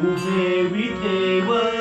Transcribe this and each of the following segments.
Kuve Viteva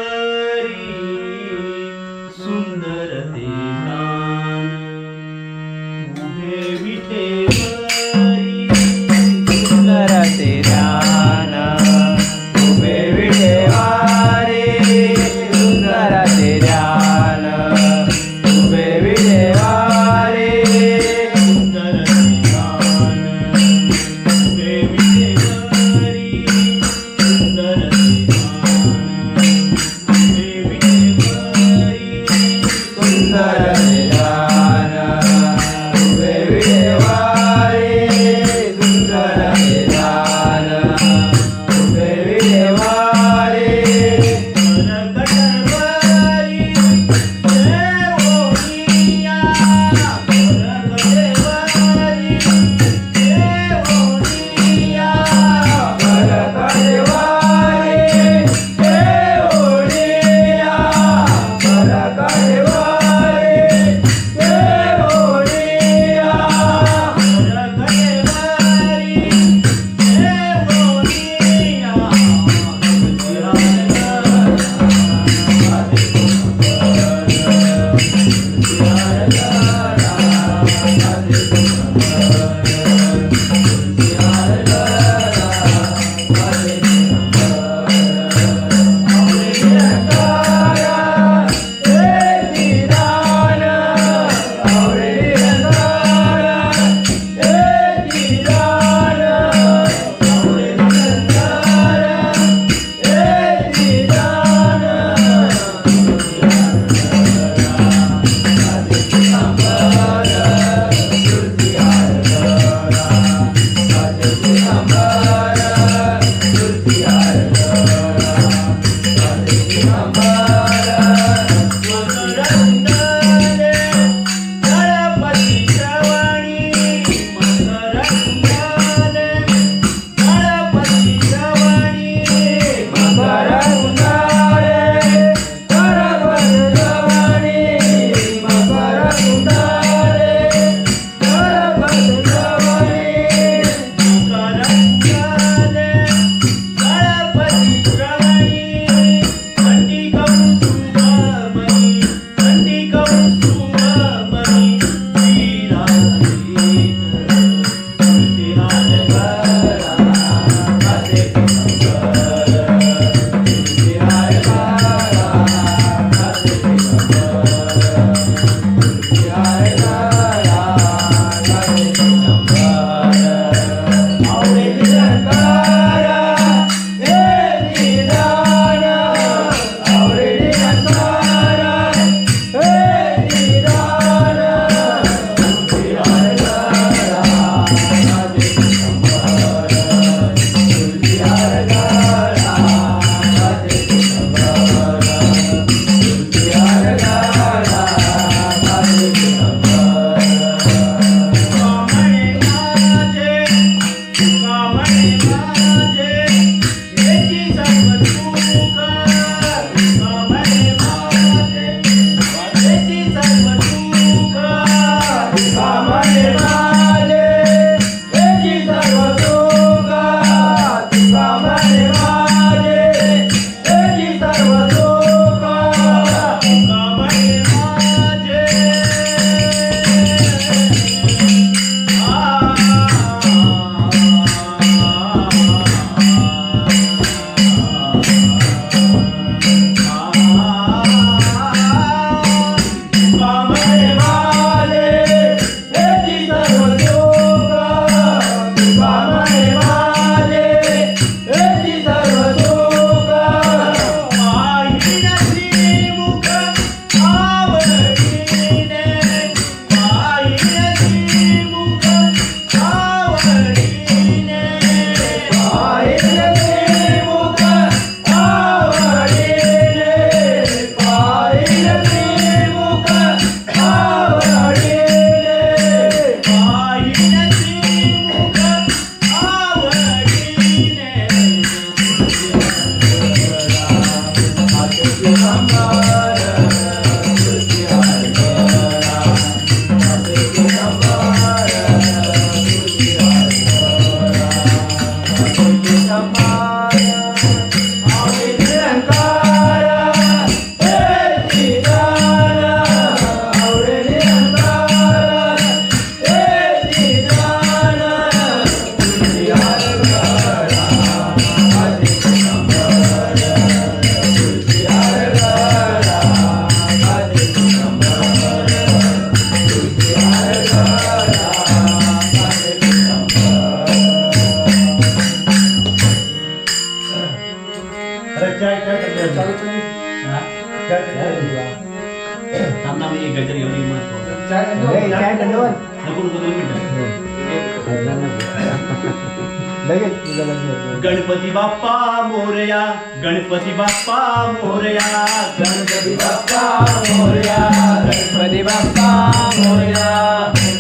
लगेच तुझं लग्न गणपती बाप्पा मोरया गणपती बाप्पा मोरया गणपती बाप्पा मोरया गणपती बाप्पा मोरया.